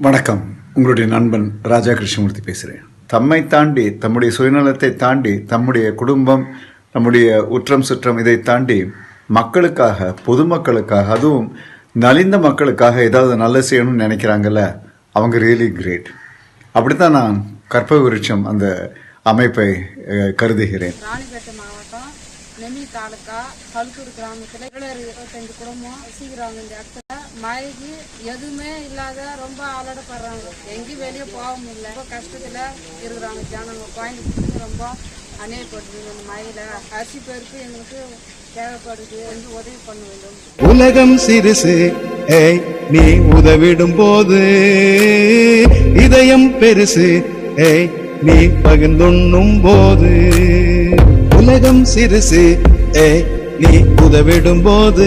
வணக்கம். உங்களுடைய நண்பன் ராஜா கிருஷ்ணமூர்த்தி பேசுகிறேன் தம்மை தாண்டி தம்முடைய சுயநலத்தை தாண்டி தம்முடைய குடும்பம் நம்முடைய உற்றம் சுற்றம் இதை தாண்டி மக்களுக்காக பொதுமக்களுக்காக அதுவும் நலிந்த மக்களுக்காக ஏதாவது நல்ல செய்யணும்னு நினைக்கிறாங்கல்ல அவங்க ரியலி கிரேட் அப்படித்தான் நான் கற்ப விருட்சம் அந்த அமைப்பை கருதுகிறேன். மாவட்டம் நெமி தாலுக்கா கல்கூர் கிராமத்தில் இருபத்தஞ்சு குடும்பம் வசிக்கிறாங்க இந்த இடத்துல மழைக்கு எதுவுமே இல்லாத ரொம்ப அலடப்படுறாங்க. எங்கேயும் வெளியே போக முடியல ரொம்ப கஷ்டத்தில் இருக்கிறாங்க ஜனங்க. கோயம்புத்தூருக்கு ரொம்ப அநேகப்படுது. இந்த மழையில் அரிசி பருப்பு எங்களுக்கு தேவைப்படுது. கொஞ்சம் உதவி பண்ண வேண்டும். உலகம் சிறுசு. ஏய் நீ உதவிடும் போது இதயம் பெருசு. ஏய் நீ பகிர்ந்துண்ணும் போது. உலகம் சிறுசு. ஏய் நீ உதவிடும் போது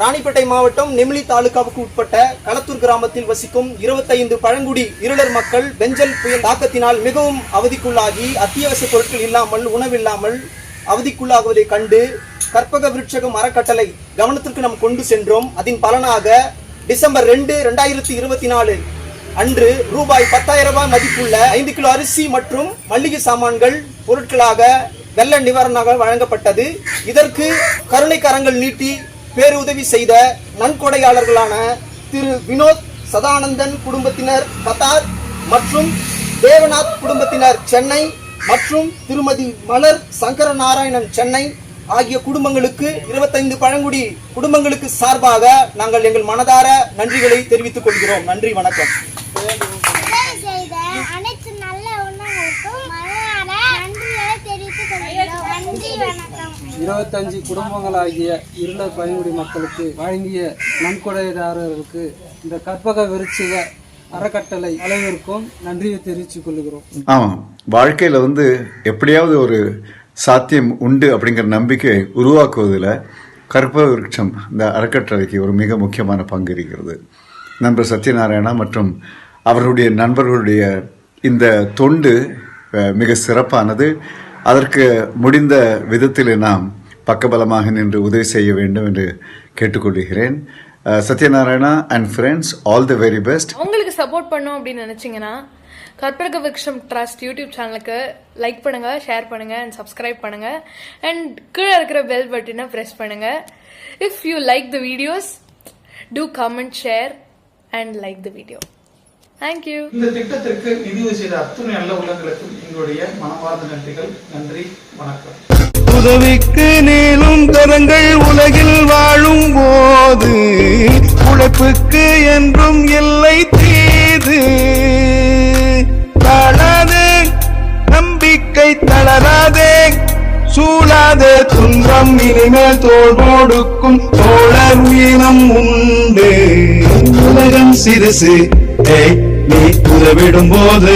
ராணிப்பேட்டை மாவட்டம் நெமிலி தாலுகாவுக்கு உட்பட்ட களத்தூர் கிராமத்தில் வசிக்கும் 25 பழங்குடி இருளர் மக்கள் பெஞ்சல் புயல் தாக்கத்தினால் மிகவும் அவதிக்குள்ளாகி அத்தியாவசிய பொருட்கள் இல்லாமல் உணவில்லாமல் அவதிக்குள்ளாகுவதை கண்டு கற்பக விருட்சகம் அறக்கட்டளை கவனத்திற்கு நாம் கொண்டு சென்றோம். அதன் பலனாக டிசம்பர் ரெண்டு ரெண்டாயிரத்தி இருபத்தி நாலு அன்று ரூபாய் பத்தாயிரம் ரூபாய் மதிப்புள்ள ஐந்து கிலோ அரிசி மற்றும் மல்லிகை சாமான்கள் பொருட்களாக வெள்ள நிவாரணமாக வழங்கப்பட்டது. இதற்கு கருணை கரங்கள் நீட்டி பேருதவி செய்த நன்கொடையாளர்களான திரு வினோத் சதானந்தன் குடும்பத்தினர் கத்தார் மற்றும் தேவநாத் குடும்பத்தினர் சென்னை மற்றும் திருமதி மலர் சங்கர நாராயணன் சென்னை ஆகிய குடும்பங்களுக்கு 25 பழங்குடி குடும்பங்களுக்கு சார்பாக நாங்கள் எங்கள் மனதார நன்றிகளை தெரிவித்துக் கொள்கிறோம். நன்றி வணக்கம் உதவி செய்த அனைத்து நல்ல உள்ளங்களுக்கும் மனதார நன்றிகளை தெரிவித்துக் கொள்கிறோம் நன்றி வணக்கம் இருபத்தஞ்சு குடும்பங்களாகிய இருளர் பழங்குடி மக்களுக்கு வழங்கிய நன்கொடைதாரர்களுக்கு இந்த கற்பக விருச்சிக அறக்கட்டளை அனைவருக்கும் நன்றியை தெரிவித்துக் கொள்கிறோம். ஆமாம். வாழ்க்கையில் வந்து எப்படியாவது ஒரு சாத்தியம் உண்டு அப்படிங்கிற நம்பிக்கை உருவாக்குவதில் கற்பக விருட்சம் இந்த அறக்கட்டளைக்கு ஒரு மிக முக்கியமான பங்கு இருக்கிறது. நண்பர் சத்யநாராயணா மற்றும் அவர்களுடைய நண்பர்களுடைய இந்த தொண்டு மிக சிறப்பானது. அதற்கு முடிந்த விதத்தில் நாம் பக்கபலமாக நின்று உதவி செய்ய வேண்டும் என்று கேட்டுக்கொள்கிறேன். Satyanarayana and friends all the very best உங்களுக்கு சப்போர்ட் பண்ணோம் அப்படின்னு நினைச்சீங்கன்னா கற்பக விக்ஷம் ட்ரஸ்ட் யூடியூப் சேனலுக்கு லைக் பண்ணுங்க ஷேர் பண்ணுங்க அண்ட் சப்ஸ்கிரைப் பண்ணுங்க. அண்ட் கீழே இருக்கிற பெல் பட்டனை ப்ரெஸ் பண்ணுங்க. If you like the videos do comment share and like the video thank you இந்த திட்டத்திற்கு நிதி செய்த அத்துணை நல்ல உள்ளங்களுக்கும் எங்களுடைய மனமார்ந்த நன்றிகள். நன்றி வணக்கம். உதவிக்கு நீளும் கரங்கள் உலகில் வாழும் போது உழைப்புக்கு என்றும் எல்லை தீது. தாழாதே நம்பிக்கை தளராதே சூழாதே துன்பம் இனிமேல் தோல் கொடுக்கும் தோழர் உயிரம் உண்டு. உலகம் சிறுசு நீ உதவிடும் போது